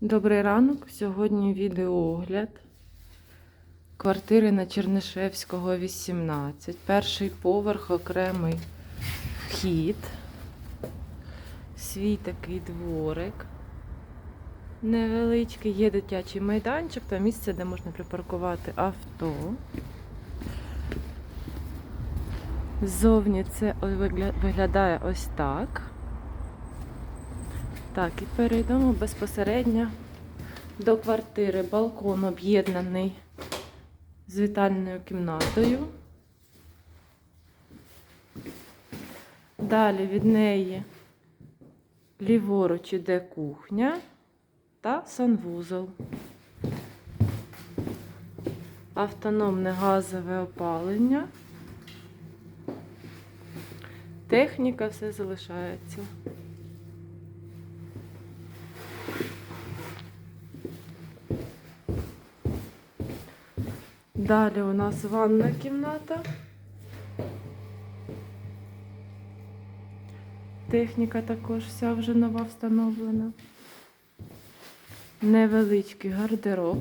Добрий ранок. Сьогодні відеоогляд квартири на Чернишевського, 18. Перший поверх, окремий вхід. Свій такий дворик. Невеличкий, є дитячий майданчик та місце, де можна припаркувати авто. Ззовні це вигля- виглядає ось так. Так, і перейдемо безпосередньо до квартири. Балкон об'єднаний з вітальною кімнатою. Далі від неї ліворуч іде кухня та санвузол. Автономне газове опалення. Техніка все залишається. Далі у нас ванна кімната. Техніка також вся вже нова встановлена. Невеличкий гардероб.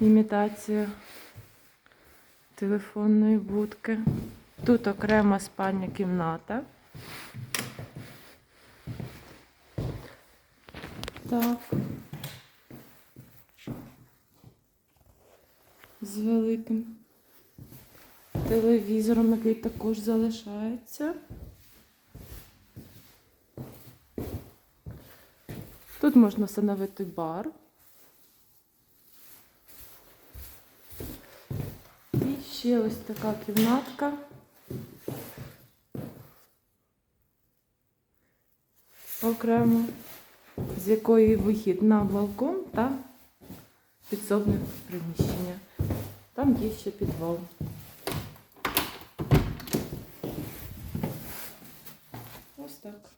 Імітація телефонної будки. Тут окрема спальня кімната. Так. З великим телевізором, який також залишається. Тут можна встановити бар. І ще ось така кімнатка. Окремо, з якої вихід на балкон та підсобне приміщення. Там є ще підвал. Ось так.